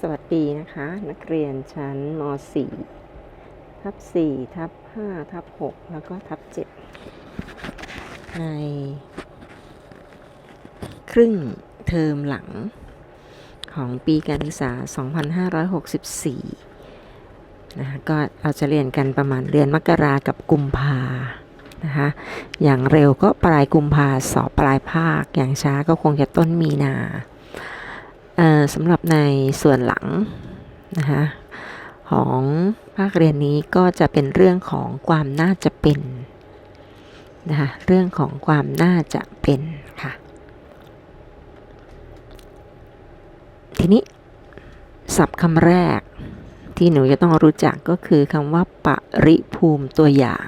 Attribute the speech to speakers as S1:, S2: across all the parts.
S1: สวัสดีนะคะ นักเรียนชั้นม .4 ทับ4ทับ5ทับ6แล้วก็ทับ7ใน ครึ่งเทอมหลังของปีการศึกษา 2564 นะคะก็เราจะเรียนกันประมาณเดือนมกรากับกุมภานะคะอย่างเร็วก็ปลายกุมภาสอบปลายภาค อย่างช้าก็คงจะต้นมีนา สำหรับในส่วนหลังนะคะของภาคเรียนนี้ก็จะเป็นเรื่องของความน่าจะเป็นนะคะเรื่องของความน่าจะเป็นค่ะ ทีนี้ศัพท์คำแรกที่หนูจะต้องรู้จักก็คือคำว่าปริภูมิตัวอย่าง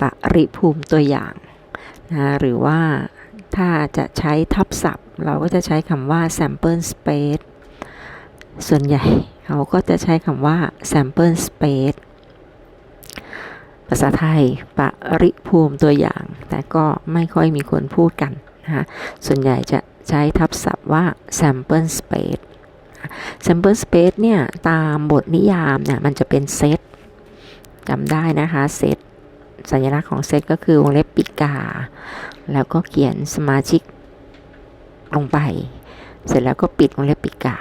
S1: ปริภูมิตัวอย่างนะหรือว่าถ้าจะใช้ทับศัพท์ เราก็จะใช้คำว่า sample space ส่วนใหญ่เขาก็จะใช้คำว่า sample space ภาษาไทยปริภูมิตัวอย่าง แต่ก็ไม่ค่อยมีคนพูดกันนะคะส่วนใหญ่จะใช้ทับศัพท์ว่า sample space sample space เนี่ย ตามบทนิยามเนี่ย มันจะเป็นเซตจำได้นะคะ เซตสัญลักษณ์ของเซตก็คือวงเล็บปิกา แล้วก็เขียนสมาชิก ลงไป เสร็จแล้วก็ปิดวงเล็บปิกา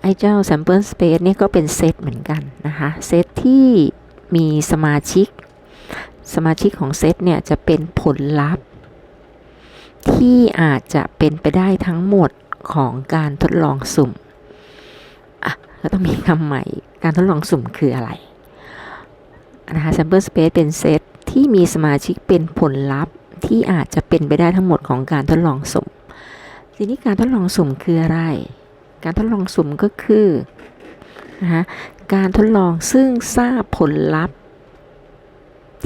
S1: ไอ้เจ้า sample space เนี่ยก็เป็นเซตเหมือนกันนะคะ เซตที่มีสมาชิก สมาชิกของเซตเนี่ยจะเป็นผลลัพธ์ ที่อาจจะเป็นไปได้ทั้งหมดของการทดลองสุ่มอะก็ต้องมีคำใหม่ การทดลองสุ่มคืออะไรนะคะ sample space เป็นเซตที่มีสมาชิกเป็นผลลัพธ์ ที่อาจจะเป็นไปได้ทั้งหมดของการทดลองสุ่ม ทีนี้การทดลองสุ่มคืออะไร การทดลองสุ่มก็คือนะคะการทดลองซึ่งทราบผลลัพธ์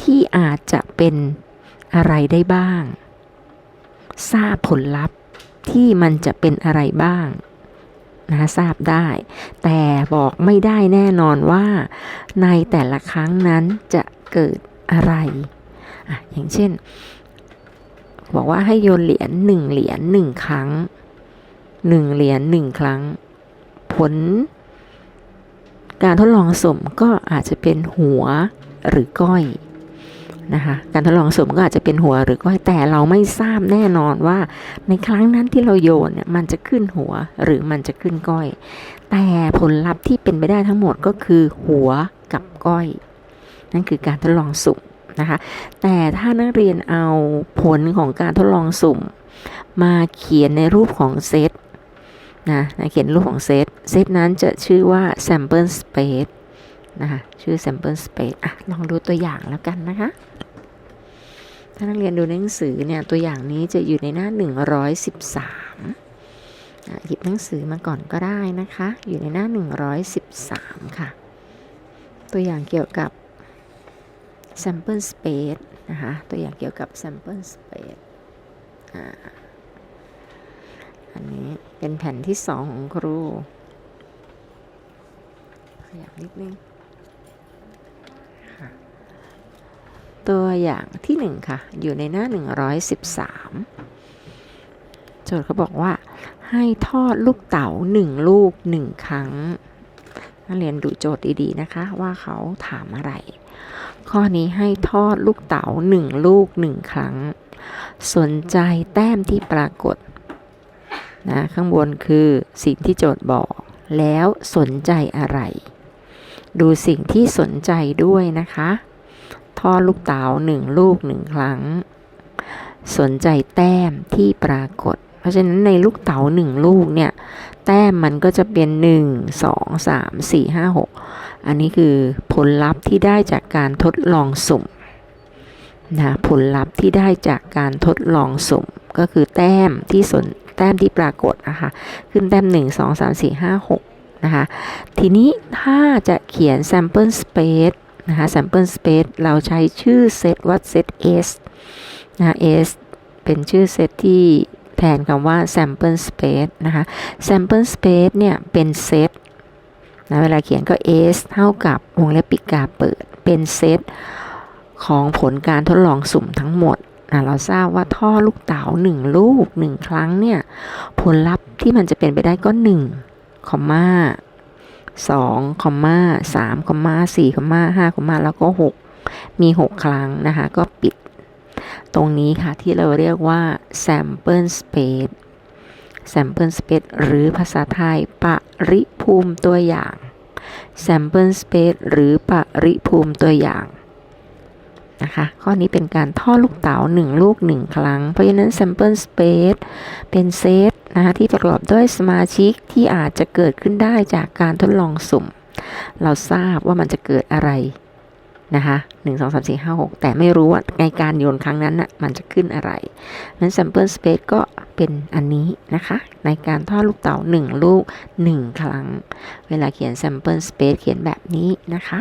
S1: ที่อาจจะเป็นอะไรได้บ้าง ทราบผลลัพธ์ที่มันจะเป็นอะไรบ้างนะคะทราบได้ แต่บอกไม่ได้แน่นอนว่า ในแต่ละครั้งนั้นจะเกิดอะไรอะอย่างเช่น บอกว่าให้โยนเหรียญหนึ่งเหรียญหนึ่งครั้งหนึ่งเหรียญหนึ่งครั้ง ผล การทดลองสมก็อาจจะเป็นหัวหรือก้อยนะคะการทดลองสมก็อาจจะเป็นหัวหรือก้อยแต่เราไม่ทราบแน่นอนว่า ในครั้งนั้นที่เราโยนเนี่ยมันจะขึ้นหัวหรือมันจะขึ้นก้อย แต่ผลลัพธ์ที่เป็นไปได้ทั้งหมดก็คือหัวกับก้อย นั่นคือการทดลองสุ่ม นะคะ แต่ถ้านักเรียนเอาผลของการทดลองสุ่ม มาเขียนในรูปของเซตนะนะเขียนรูปของเซต เซตนั้นจะชื่อว่า sample space นะคะชื่อ sample space อะลองดูตัวอย่างแล้วกันนะคะ ถ้านักเรียนดูในหนังสือเนี่ย ตัวอย่างนี้จะอยู่ในหน้า 113อะหยิบหนังสือมาก่อนก็ได้นะคะ อยู่ในหน้า 113 ค่ะ ตัวอย่างเกี่ยวกับ sample space นะคะ ตัวอย่างเกี่ยวกับ sample space อันนี้เป็นแผ่นที่สองของครู ขยับนิดนึง ตัวอย่างที่หนึ่งค่ะ อยู่ในหน้า 113 โจทย์เขาบอกว่า ให้ทอดลูกเต๋าหนึ่งลูกหนึ่งครั้งนักเรียนดูโจทย์ดีๆนะคะ ว่าเขาถามอะไร ข้อนี้ให้ทอดลูกเต๋าหนึ่งลูกหนึ่งครั้ง สนใจแต้มที่ปรากฏนะข้างบนคือสิ่งที่โจทย์บอก แล้วสนใจอะไร ดูสิ่งที่สนใจด้วยนะคะ ทอดลูกเต๋าหนึ่งลูกหนึ่งครั้ง สนใจแต้มที่ปรากฏ ราะฉะนั้นในลูกเต๋าหนึ่งลูกเนี่ย แต้มมันก็จะเป็น1 2 3 4 5 6อันนี้คือผลลัพธ์ที่ได้จากการทดลองสุ่มนะผลลัพธ์ที่ได้จากการทดลองสุ่มก็คือแต้มที่สนแต้มที่ปรากฏนะคะขึ้นแต้ม 1 2 3 4 5 6นะคะทีนี้ถ้าจะเขียน sample space นะคะ sample space เราใช้ชื่อเซตว่าเซต S นะ S เป็นชื่อเซตที่ แทนคำว่า sample space นะคะ sample space เนี่ย เป็นเซตนะเวลาเขียนก็ S เท่ากับวงเล็บปิกาเปิด เป็นเซตของผลการทดลองสุ่มทั้งหมดนะเราทราบว่าท่อลูกเต๋าหนึ่งลูกหนึ่งครั้งเนี่ย ผลลัพธ์ที่มันจะเป็นไปได้ก็หนึ่งคอมมาสองคอมมาสามคอมมาสี่คอมมาห้าคอมมาแล้วก็หกมีหกครั้งนะคะ ก็ปิด ตรงนี้ค่ะที่เราเรียกว่า sample space sample space หรือภาษาไทย ปริภูมิตัวอย่าง sample space หรือปริภูมิตัวอย่างนะคะข้อนี้เป็นการท่อลูกเต๋า1 ลูก 1 ครั้ง เพราะฉะนั้น sample space เป็นเซตนะคะที่ประกอบด้วยสมาชิกที่อาจจะเกิดขึ้นได้จากการทดลองสุ่ม เราทราบว่ามันจะเกิดอะไร นะคะหนึ่งสองสามสี่ห้าหกแต่ไม่รู้ว่าในการโยนครั้งนั้นน่ะมันจะขึ้นอะไรนั้น sample space ก็เป็นอันนี้นะคะ ในการทอดลูกเต๋าหนึ่งลูกหนึ่งครั้ง เวลาเขียน sample space เขียนแบบนี้นะคะ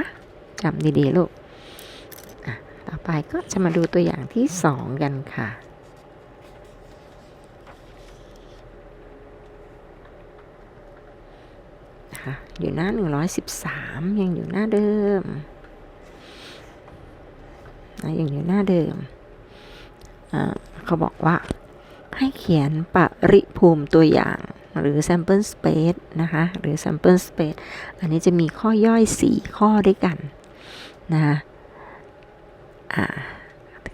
S1: จำดีๆลูกต่อไปก็จะมาดูตัวอย่างที่สองกันค่ะนะคะอยู่หน้า 113 ยังอยู่หน้าเดิม นะยังอยู่หน้าเดิม เขาบอกว่าให้เขียนปริภูมิตัวอย่างหรือ sample space นะคะ หรือ sample space อันนี้จะมีข้อย่อย 4 ข้อด้วยกันนะะ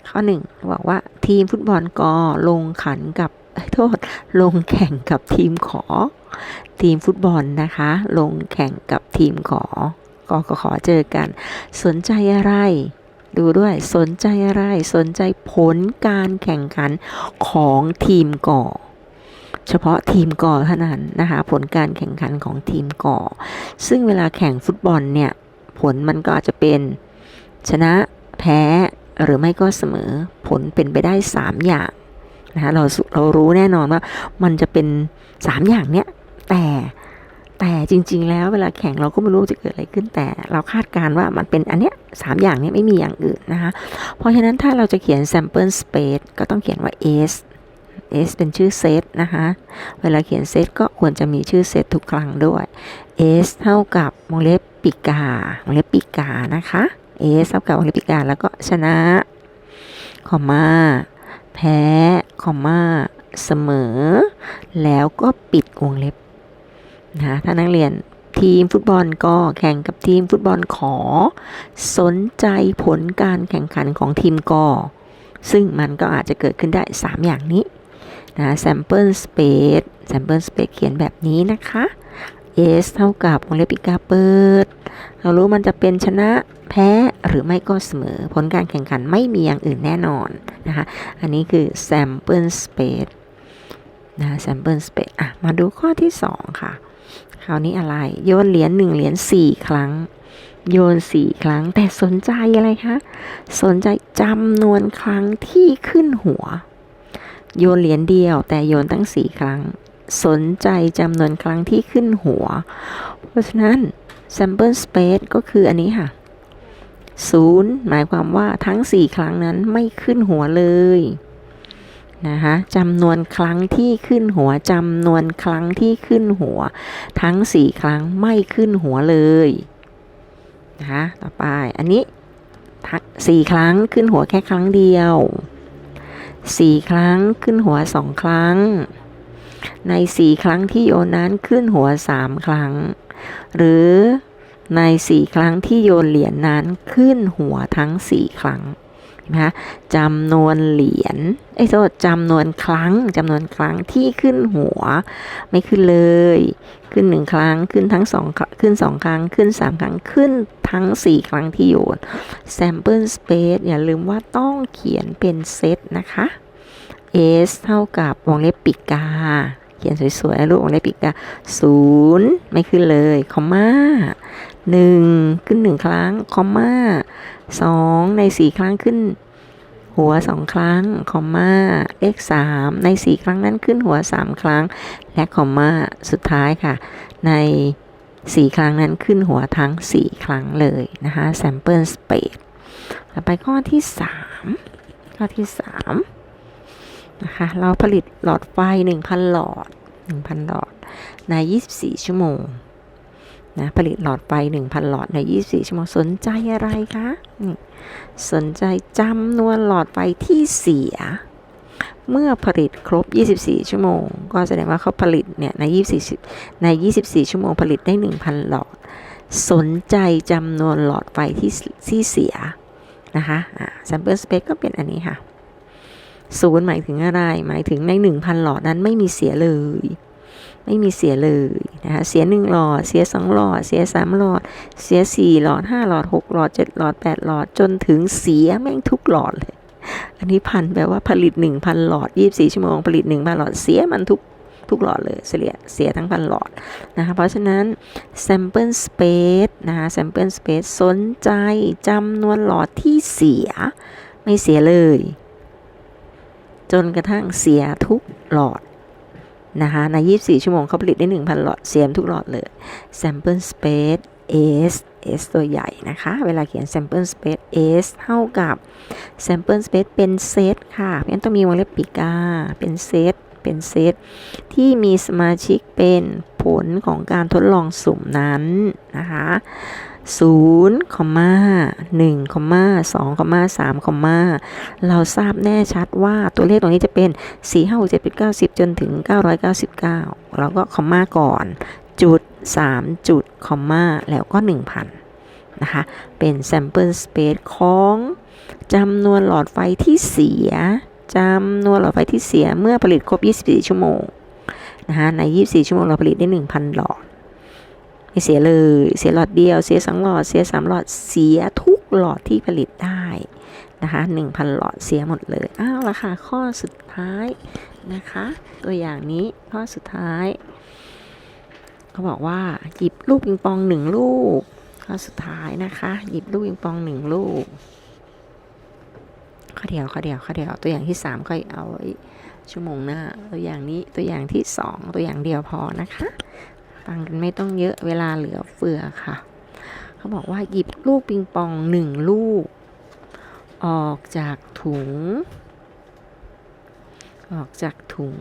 S1: ข้อหนึ่งบอกว่าทีมฟุตบอลกอลงขันกับโทษ ลงแข่งกับทีมขอ ทีมฟุตบอลนะคะ ลงแข่งกับทีมขอกอกขอเจอกัน สนใจอะไร ดูด้วยสนใจอะไรสนใจผลการแข่งขันของทีมก่อ เฉพาะทีมก่อเท่านั้นนะคะผลการแข่งขันของทีมก่อ ซึ่งเวลาแข่งฟุตบอลเนี่ย ผลมันก็อาจจะเป็นชนะแพ้หรือไม่ก็เสมอผลเป็นไปได้ 3 อย่างนะคะเราเรารู้แน่นอนว่ามันจะเป็น 3 อย่างเนี้ยแต่ แต่จริง ๆ แล้วเวลาแข่งเราก็ไม่รู้จะเกิดอะไรขึ้น แต่เราคาดการณ์ว่ามันเป็นอันเนี้ยสามอย่างเนี้ยไม่มีอย่างอื่นนะคะเพราะฉะนั้นถ้าเราจะเขียน sample space ก็ต้องเขียนว่า s s เป็นชื่อเซตนะคะ เวลาเขียนเซตก็ควรจะมีชื่อเซตทุกครั้งด้วย s เท่ากับวงเล็บปีกาวงเล็บปีกานะคะ s เท่ากับวงเล็บปีกาแล้วก็ชนะ คอมมาแพ้ คอมมาเสมอ แล้วก็ปิดวงเล็บ นะคะถ้านักเรียนทีมฟุตบอลก็แข่งกับทีมฟุตบอลขอ สนใจผลการแข่งขันของทีมกอซึ่งมันก็อาจจะเกิดขึ้นได้ 3 อย่างนี้นะ sample space sample space เขียนแบบนี้นะคะ s เท่ากับวงเล็บปีกาเปิด เรารู้มันจะเป็นชนะแพ้หรือไม่ก็เสมอ ผลการแข่งขันไม่มีอย่างอื่นแน่นอนนะคะ อันนี้คือ sample space นะ sample space อะ มาดูข้อที่ 2 ค่ะ คราวนี้อะไร โยนเหรียญ1เหรียญ4ครั้ง โยน4ครั้ง แต่สนใจอะไรคะสนใจจำนวนครั้งที่ขึ้นหัว โยนเหรียญเดียว แต่โยนตั้ง4ครั้ง สนใจจำนวนครั้งที่ขึ้นหัว เพราะฉะนั้น sample space ก็คืออันนี้ค่ะศูนย์หมายความว่าทั้ง4ครั้งนั้นไม่ขึ้นหัวเลย นะคะจำนวนครั้งที่ขึ้นหัวจำนวนครั้งที่ขึ้นหัว ทั้ง 4 ครั้งไม่ขึ้นหัวเลยนะคะต่อไปอันนี้สี่ครั้งขึ้นหัวแค่ครั้งเดียว4ครั้งขึ้นหัว2ครั้ง ใน4ครั้งที่โยนนั้นขึ้นหัว3ครั้ง หรือใน4ครั้งที่โยนเหรียญนนั้นขึ้นหัวทั้ง4ครั้ง นะคะจำนวนเหรียญไอ้โทษจำนวนครั้งจำนวนครั้งที่ขึ้นหัว ไม่ขึ้นเลย ขึ้นหนึ่งครั้งขึ้นทั้งสองขึ้นสองครั้งขึ้นสามครั้งขึ้นทั้งสี่ครั้งที่โยน sample space อย่าลืมว่าต้องเขียนเป็นเซตนะคะ s เท่ากับวงเล็บปิกา เขียนสวยๆลูกวงเล็บปิกาศูนย์ไม่ขึ้นเลยคอมมา หนึ่งขึ้นหนึ่งครั้ง คอมมาสองในสี่ครั้งขึ้น หัวสองครั้ง คอมมาเลขสามในสี่ครั้งนั้นขึ้นหัวสามครั้ง และคอมมาสุดท้ายค่ะ ในสี่ครั้งนั้นขึ้นหัวทั้งสี่ครั้งเลยนะคะ sample space ต่อไปข้อที่สามข้อที่สามนะคะ เราผลิตหลอดไฟ 1,000 หลอด 1,000 หลอดใน 24 ชั่วโมง นะผลิตหลอดไฟ 1,000 หลอดใน 24 ชั่วโมงสนใจอะไรคะนี่สนใจจำนวนหลอดไฟที่เสีย เมื่อผลิตครบ 24 ชั่วโมง ก็แสดงว่าเขาผลิตเนี่ยใน 24 ใน 24 ชั่วโมงผลิตได้ 1,000 หลอด สนใจจำนวนหลอดไฟที่ที่เสียนะคะอ่า sample space ก็เป็นอันนี้ค่ะศูนย์หมายถึงอะไร หมายถึงใน 1,000 หลอดนั้นไม่มีเสียเลย ไม่มีเสียเลยนะคะเสีย1หลอด เสีย2หลอด เสีย3หลอด เสีย4หลอด5หลอด6หลอด7หลอด8หลอด จนถึงเสียแม่งทุกหลอดเลย อันนี้พันแปลว่าผลิต 1,000 หลอด 24 ชั่วโมง ผลิต 1,000 หลอด เสียมันทุกทุกหลอดเลยเสียเสียทั้งพันหลอดนะคะเพราะฉะนั้น sample space นะคะ sample space สนใจจำนวนหลอดที่เสียไม่เสียเลย จนกระทั่งเสียทุกหลอด นะคะใน 24 ชั่วโมงเขาผลิตได้ 1,000 หลอดเสียมทุกหลอดเลย sample space S S ตัวใหญ่นะคะ เวลาเขียน sample space S เท่ากับ sample space เป็นเซตค่ะเพราะฉะนั้นต้องมีวงเล็บปีกา เป็นเซตเป็นเซตที่มีสมาชิกเป็น ผลของการทดลองสุ่มนั้นนะคะ0คอมมา1คอมมา2คอมมา3คอมมาเราทราบแน่ชัดว่าตัวเลขตรงนี้จะเป็น4 5 6 7 8 9 10จนถึง999เราก็คอมมาก่อน จุด3จุดคอมมาแล้วก็1,000นะคะ เป็น sample space ของจำนวนหลอดไฟที่เสียจำนวนหลอดไฟที่เสียเมื่อผลิตครบ 24 ชั่วโมง นะคะใน 24 ชั่วโมงเราผลิตได้ 1,000 หลอดไม่เสียเลย เสียหลอดเดียว เสีย2หลอด เสีย3หลอด เสียทุกหลอดที่ผลิตได้นะคะ1,000 หลอดเสียหมดเลย อ้าวละค่ะข้อสุดท้ายนะคะ ตัวอย่างนี้ข้อสุดท้ายเขาบอกว่าหยิบลูกปิงปองหนึ่งลูกข้อสุดท้ายนะคะ หยิบลูกปิงปองหนึ่งลูกข้อเดียวข้อเดียวข้อเดียวตัวอย่างที่สามก็เอาไชั่วโมงหน้า ตัวอย่างนี้ตัวอย่างที่สองตัวอย่างเดียวพอนะคะฟังกันไม่ต้องเยอะเวลาเหลือเฟือค่ะ เขาบอกว่าหยิบลูกปิงปองหนึ่งลูก ออกจากถุง ออกจากถุง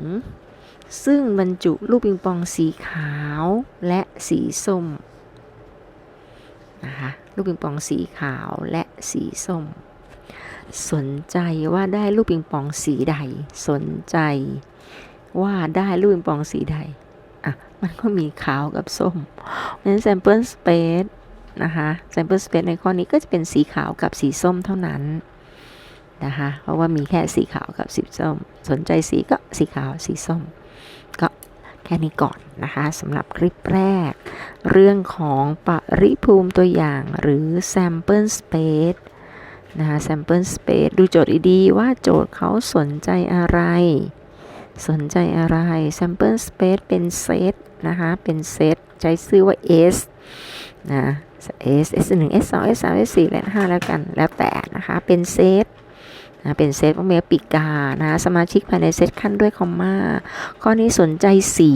S1: ซึ่งบรรจุลูกปิงปองสีขาวและสีส้มนะคะลูกปิงปองสีขาวและสีส้ม สนใจว่าได้ลูกปิงปองสีใด สนใจว่าได้ลูกปิงปองสีใด อะ มันก็มีขาวกับส้มเพราะฉะนั้น sample space นะคะ sample space ในข้อนี้ก็จะเป็นสีขาวกับสีส้มเท่านั้นนะคะ เพราะว่ามีแค่สีขาวกับสีส้ม สนใจสีก็สีขาวสีส้ม ก็แค่นี้ก่อนนะคะสำหรับคลิปแรก เรื่องของปริภูมิตัวอย่างหรือ sample space นะคะ sample space ดูโจทย์ดีๆว่าโจทย์เขาสนใจอะไร สนใจอะไร sample space เป็นเซตนะคะ เป็นเซตใช้ชื่อว่า S นะ S S 1 S 2 S 3 S 4และ5แล้วกัน แล้วแต่นะคะ เป็นเซตนะเป็นเซตของเมปิกานะสมาชิกภายในเซตขั้นด้วยคอมมาข้อนี้สนใจสี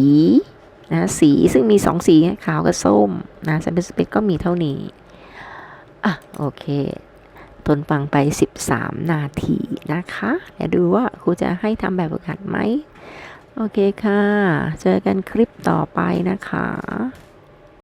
S1: นะสีซึ่งมี 2 สีขาวกับส้มนะ sample space ก็มีเท่านี้ อะ โอเค ทนฟังไป 13 นาทีนะคะเดี๋ยวดูว่าครูจะให้ทำแบบฝึกหัดไหม โอเคค่ะ เจอกันคลิปต่อไปนะคะ